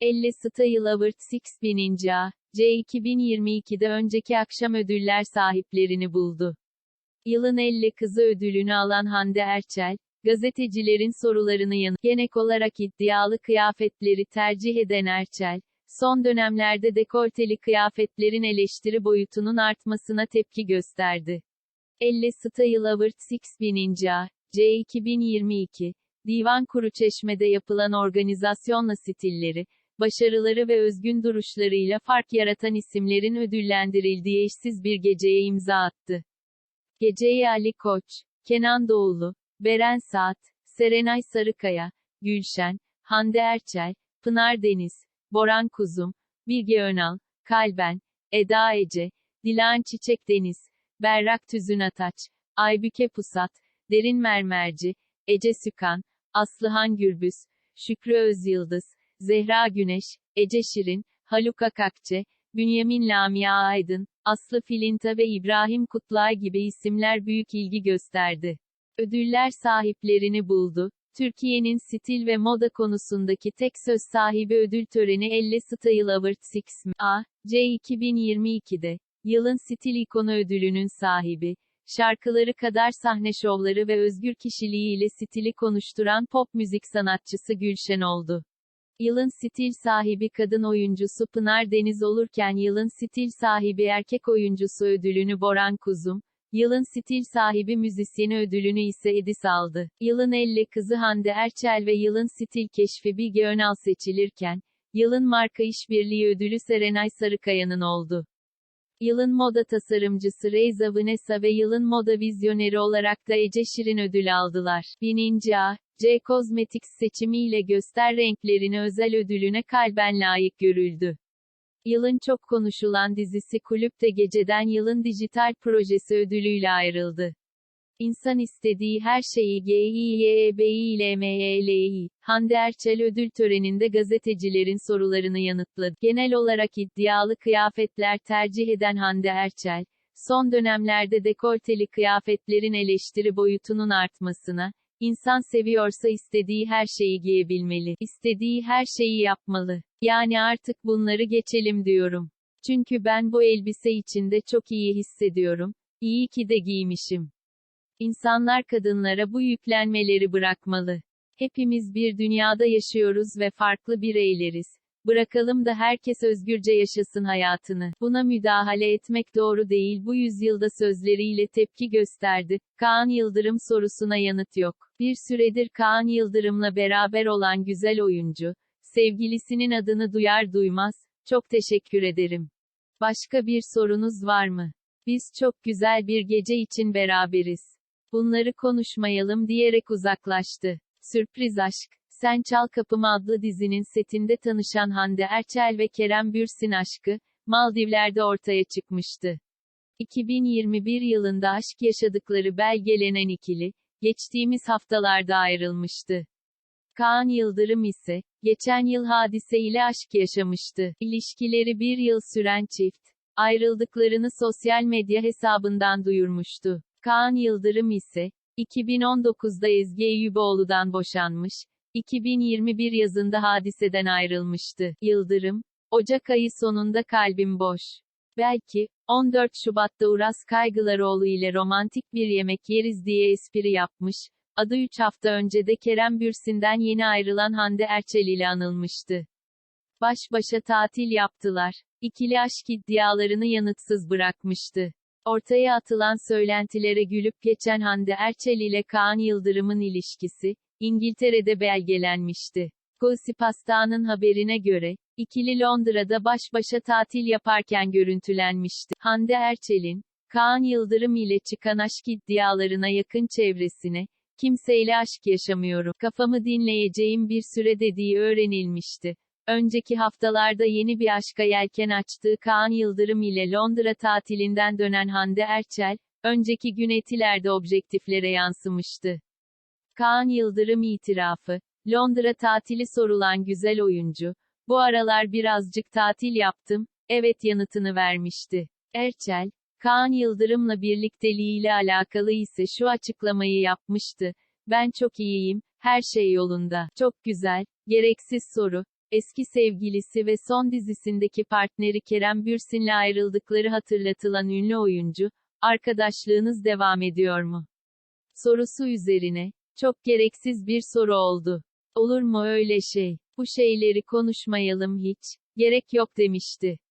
50 Style Awards 6000. A. C 2022'de önceki akşam ödüller sahiplerini buldu. Yılın 50 Kızı ödülünü alan Hande Erçel, gazetecilerin sorularını yanıt, genek olarak iddialı kıyafetleri tercih eden Erçel, son dönemlerde dekolteli kıyafetlerin eleştiri boyutunun artmasına tepki gösterdi. 50 Style Awards 6000. A. C 2022, Divan Kuruçeşme'de yapılan organizasyonla stilleri, başarıları ve özgün duruşlarıyla fark yaratan isimlerin ödüllendirildiği eşsiz bir geceye imza attı. Geceye Ali Koç, Kenan Doğulu, Beren Saat, Serenay Sarıkaya, Gülşen, Hande Erçel, Pınar Deniz, Boran Kuzum, Bilge Önal, Kalben, Eda Ece, Dilan Çiçek Deniz, Berrak Tüzün Ataç, Aybüke Pusat, Derin Mermerci, Ece Sükan, Aslıhan Gürbüz, Şükrü Özyıldız, Zehra Güneş, Ece Şirin, Haluk Akakçe, Bünyamin Lamia Aydın, Aslı Filinta ve İbrahim Kutlay gibi isimler büyük ilgi gösterdi. Ödüller sahiplerini buldu. Türkiye'nin stil ve moda konusundaki tek söz sahibi ödül töreni 50 Style Awards 6 A. C 2022'de, yılın stil ikonu ödülünün sahibi, şarkıları kadar sahne şovları ve özgür kişiliğiyle stili konuşturan pop müzik sanatçısı Gülşen oldu. Yılın stil sahibi kadın oyuncusu Pınar Deniz olurken yılın stil sahibi erkek oyuncusu ödülünü Boran Kuzum, yılın stil sahibi müzisyeni ödülünü ise Edis aldı. Yılın 50 kızı Hande Erçel ve yılın stil keşfi Bilge Önal seçilirken, yılın marka işbirliği ödülü Serenay Sarıkaya'nın oldu. Yılın moda tasarımcısı Reyza Vanessa ve yılın moda vizyoneri olarak da Ece Şirin ödül aldılar. 1000. A. C Cosmetics seçimiyle göster renklerini özel ödülüne kalben layık görüldü. Yılın çok konuşulan dizisi Kulüpte Gece'den yılın dijital projesi ödülüyle ayrıldı. İnsan istediği her şeyi G-I-Y-E-B-I-L-M-E-L-I. Hande Erçel ödül töreninde gazetecilerin sorularını yanıtladı. Genel olarak iddialı kıyafetler tercih eden Hande Erçel, son dönemlerde dekolteli kıyafetlerin eleştiri boyutunun artmasına, İnsan seviyorsa istediği her şeyi giyebilmeli. İstediği her şeyi yapmalı. Yani artık bunları geçelim diyorum. Çünkü ben bu elbise içinde çok iyi hissediyorum. İyi ki de giymişim. İnsanlar kadınlara bu yüklenmeleri bırakmalı. Hepimiz bir dünyada yaşıyoruz ve farklı bireyleriz. Bırakalım da herkes özgürce yaşasın hayatını. Buna müdahale etmek doğru değil bu yüzyılda sözleriyle tepki gösterdi. Kaan Yıldırım sorusuna yanıt yok. Bir süredir Kaan Yıldırım'la beraber olan güzel oyuncu, sevgilisinin adını duyar duymaz, çok teşekkür ederim. Başka bir sorunuz var mı? Biz çok güzel bir gece için beraberiz. Bunları konuşmayalım diyerek uzaklaştı. Sürpriz aşk. Sen Çal Kapımı adlı dizinin setinde tanışan Hande Erçel ve Kerem Bürsin aşkı, Maldivler'de ortaya çıkmıştı. 2021 yılında aşk yaşadıkları belgelenen ikili, geçtiğimiz haftalarda ayrılmıştı. Kaan Yıldırım ise, geçen yıl hadise ile aşk yaşamıştı. İlişkileri bir yıl süren çift, ayrıldıklarını sosyal medya hesabından duyurmuştu. Kaan Yıldırım ise, 2019'da Ezgi Eyüboğlu'dan boşanmış, 2021 yazında hadiseden ayrılmıştı. Yıldırım, Ocak ayı sonunda kalbim boş. Belki, 14 Şubat'ta Uras Kaygılaroğlu ile romantik bir yemek yeriz diye espri yapmış, adı 3 hafta önce de Kerem Bürsin'den yeni ayrılan Hande Erçel ile anılmıştı. Baş başa tatil yaptılar. İkili aşk iddialarını yanıtsız bırakmıştı. Ortaya atılan söylentilere gülüp geçen Hande Erçel ile Kaan Yıldırım'ın ilişkisi, İngiltere'de belgelenmişti. Gossip haberine göre, ikili Londra'da baş başa tatil yaparken görüntülenmişti. Hande Erçel'in, Kaan Yıldırım ile çıkan aşk iddialarına yakın çevresine, kimseyle aşk yaşamıyorum, kafamı dinleyeceğim bir süre dediği öğrenilmişti. Önceki haftalarda yeni bir aşka yelken açtığı Kaan Yıldırım ile Londra tatilinden dönen Hande Erçel, önceki gün etilerde objektiflere yansımıştı. Kaan Yıldırım itirafı, Londra tatili sorulan güzel oyuncu, bu aralar birazcık tatil yaptım, evet yanıtını vermişti. Erçel, Kaan Yıldırım'la birlikteliğiyle alakalı ise şu açıklamayı yapmıştı. Ben çok iyiyim, her şey yolunda. Çok güzel, gereksiz soru. Eski sevgilisi ve son dizisindeki partneri Kerem Bürsin'le ayrıldıkları hatırlatılan ünlü oyuncu, arkadaşlığınız devam ediyor mu? Sorusu üzerine, çok gereksiz bir soru oldu. Olur mu öyle şey? Bu şeyleri konuşmayalım hiç, gerek yok demişti.